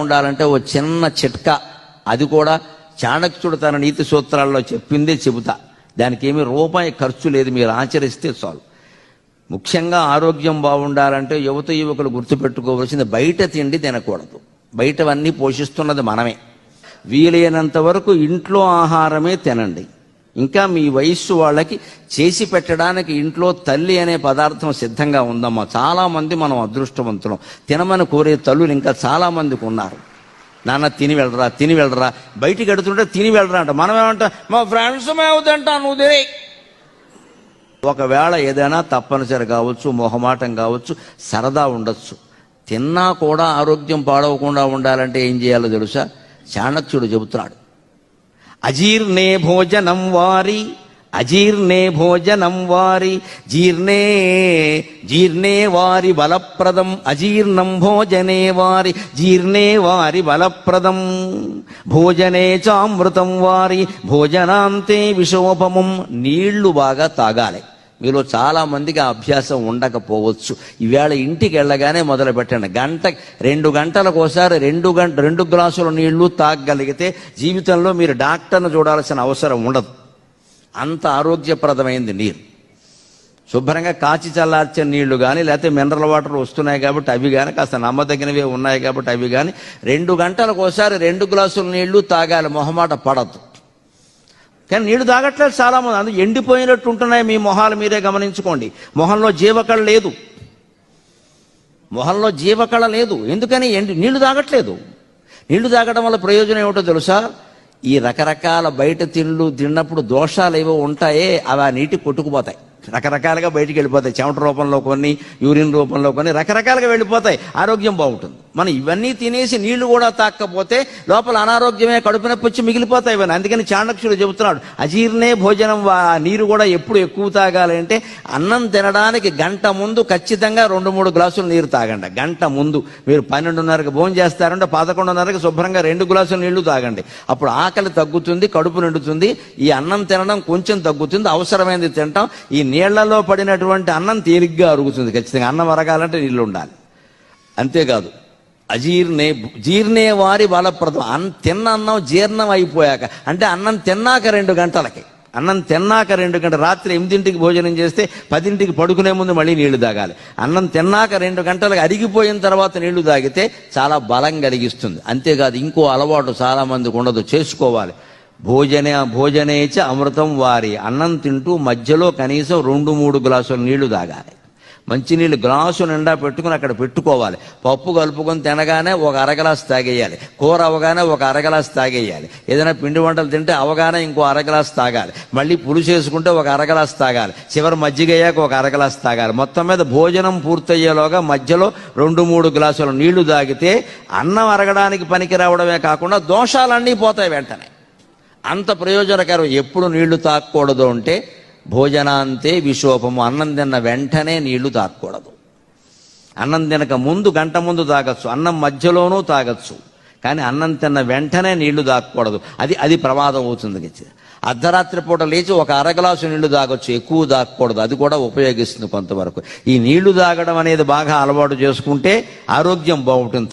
ఉండాలంటే ఓ చిన్న చిట్కా. అది కూడా చాణక్యుడు తన నీతి సూత్రాల్లో చెప్పిందే చెబుతా. దానికి ఏమి రూపాయి ఖర్చు లేదు మీరు ఆచరిస్తే చాలు. ముఖ్యంగా ఆరోగ్యం బాగుండాలంటే యువత యువకులు గుర్తుపెట్టుకోవాల్సింది బయట తిండి తినకూడదు. బయటవన్నీ పోషిస్తున్నది మనమే. వీలైనంత వరకు ఇంట్లో ఆహారమే తినండి. ఇంకా మీ వయస్సు వాళ్ళకి చేసి పెట్టడానికి ఇంట్లో తల్లి అనే పదార్థం సిద్ధంగా ఉందమ్మా. చాలామంది మనం అదృష్టవంతులం. తినమని కోరే తల్లులు ఇంకా చాలామందికి ఉన్నారు. నాన్న తిని వెళ్ళరా తిని వెళ్ళరా. బయటికి ఎడుతుంటే తిని వెళ్ళరా అంట. మనం ఏమంటాం మా ఫ్రెండ్స్ మేవుతంటా నువ్వు తినే. ఒకవేళ ఏదైనా తప్పనిసరి కావచ్చు మొహమాటం కావచ్చు సరదా ఉండొచ్చు. తిన్నా కూడా ఆరోగ్యం పాడవకుండా ఉండాలంటే ఏం చేయాలో తెలుసా? చాణక్యుడు చెబుతున్నాడు. అజీర్ణే భోజనం వారి అజీర్ణే భోజనం వారి జీర్ణే జీర్ణే వారి బలప్రదం అజీర్ణం భోజనే వారి జీర్ణే వారి బలప్రదం. భోజనే చామృతం వారి భోజనాంతే విషోపమం నీళ్ళు బాగా తాగాలి. మీలో చాలామందికి ఆ అభ్యాసం ఉండకపోవచ్చు. ఈవేళ ఇంటికి వెళ్ళగానే మొదలు పెట్టండి. గంట రెండు గంటలకోసారి రెండు గంట రెండు గ్లాసుల నీళ్ళు తాగగలిగితే జీవితంలో మీరు డాక్టర్ను చూడాల్సిన అవసరం ఉండదు. అంత ఆరోగ్యప్రదమైంది నీరు. శుభ్రంగా కాచి చల్లార్చిన నీళ్ళు కానీ లేకపోతే మినరల్ వాటర్ వస్తున్నాయి కాబట్టి అవి కానీ కాస్త నమ్మదగినవే ఉన్నాయి కాబట్టి అవి కానీ రెండు గంటలకు ఒకసారి రెండు గ్లాసుల నీళ్ళు తాగాలి. మొహమాట పడద్దు కానీ నీళ్ళు తాగట్లేదు చాలా మంది అందుకు ఎండిపోయినట్టు ఉంటున్నాయి మీ మొహాలు మీరే గమనించుకోండి. మొహంలో జీవకళ లేదు. మొహంలో జీవకళ లేదు. ఎందుకని? ఎండి నీళ్ళు తాగట్లేదు. నీళ్ళు తాగడం వల్ల ప్రయోజనం ఏమిటో తెలుసా? ఈ రకరకాల బయట తిండ్లు తిన్నప్పుడు దోషాలు ఏవో ఉంటాయే అవి ఆ నీటి కొట్టుకుపోతాయి. రకరకాలుగా బయటికి వెళ్ళిపోతాయి. చెమట రూపంలో కొన్ని యూరిన్ రూపంలో కొన్ని రకరకాలుగా వెళ్ళిపోతాయి. ఆరోగ్యం బాగుంటుంది. మనం ఇవన్నీ తినేసి నీళ్ళు కూడా తాకపోతే లోపల అనారోగ్యమే కడుపు నొప్పి వచ్చి మిగిలిపోతాయి ఇవన్నీ. అందుకని చాణక్యుడు చెబుతున్నాడు అజీర్ణే భోజనం వా- నీరు కూడా ఎప్పుడు ఎక్కువ తాగాలి అంటే అన్నం తినడానికి గంట ముందు ఖచ్చితంగా రెండు మూడు గ్లాసులు నీరు తాగండి. గంట ముందు మీరు పన్నెండున్నరకు భోజనం చేస్తారంటే పదకొండున్నరకు శుభ్రంగా రెండు గ్లాసులు నీళ్ళు తాగండి. అప్పుడు ఆకలి తగ్గుతుంది కడుపు నిండుతుంది ఈ అన్నం తినడం కొంచెం తగ్గుతుంది అవసరమైనది తింటాం. ఈ నీళ్ళలో పడినటువంటి అన్నం తేలిగ్గా అరుగుతుంది. ఖచ్చితంగా అన్నం అరగాలంటే నీళ్ళు ఉండాలి. అంతేకాదు అజీర్ణే జీర్ణే వారి బలప్రదం. అన్ తిన్న అన్నం జీర్ణం అయిపోయాక. అంటే అన్నం తిన్నాక రెండు గంటలకి. అన్నం తిన్నాక రెండు గంటలు రాత్రి ఎనిమిదింటికి భోజనం చేస్తే పదింటికి పడుకునే ముందు మళ్ళీ నీళ్ళు తాగాలి. అన్నం తిన్నాక రెండు గంటలకు అరిగిపోయిన తర్వాత నీళ్ళు తాగితే చాలా బలం కలిగిస్తుంది. అంతేకాదు ఇంకో అలవాటు చాలా మందికి ఉండదు. చేసుకోవాలి. భోజన భోజనేచ అమృతం వారి. అన్నం తింటూ మధ్యలో కనీసం రెండు మూడు గ్లాసులు నీళ్ళు తాగాలి. మంచినీళ్ళు గ్లాసు నిండా పెట్టుకుని అక్కడ పెట్టుకోవాలి. పప్పు కలుపుకొని తినగానే ఒక అరగలాస్ తాగేయాలి. కూర అవగానే ఒక అరగలాస్ తాగేయాలి. ఏదైనా పిండి వంటలు తింటే అవగానే ఇంకో అరగలాస్ తాగాలి. మళ్ళీ పులుసు వేసుకుంటే ఒక అరగలాస్ తాగాలి. చివరి మజ్జిగ అయ్యాక ఒక అరగలాస్ తాగాలి. మొత్తం మీద భోజనం పూర్తయ్యేలోగా మధ్యలో రెండు మూడు గ్లాసుల నీళ్ళు తాగితే అన్నం అరగడానికి పనికి రావడమే కాకుండా దోషాలన్నీ పోతాయి వెంటనే. అంత ప్రయోజనకరం ఎప్పుడు నీళ్ళు తాగకూడదు అంటే భోజనాంతే విశోపము అన్నం తిన్న వెంటనే నీళ్ళు తాగకూడదు. అన్నం తినక ముందు గంట ముందు తాగొచ్చు. అన్నం మధ్యలోనూ తాగొచ్చు. కానీ అన్నం తిన్న వెంటనే నీళ్ళు తాగకూడదు. అది అది ప్రమాదం అవుతుంది అర్ధరాత్రి పూట లేచి ఒక అరగ్లాసు నీళ్ళు తాగొచ్చు. ఎక్కువ తాగకూడదు. అది కూడా ఉపయోగిస్తుంది కొంతవరకు. ఈ నీళ్ళు తాగడం అనేది బాగా అలవాటు చేసుకుంటే ఆరోగ్యం బాగుంటుంది.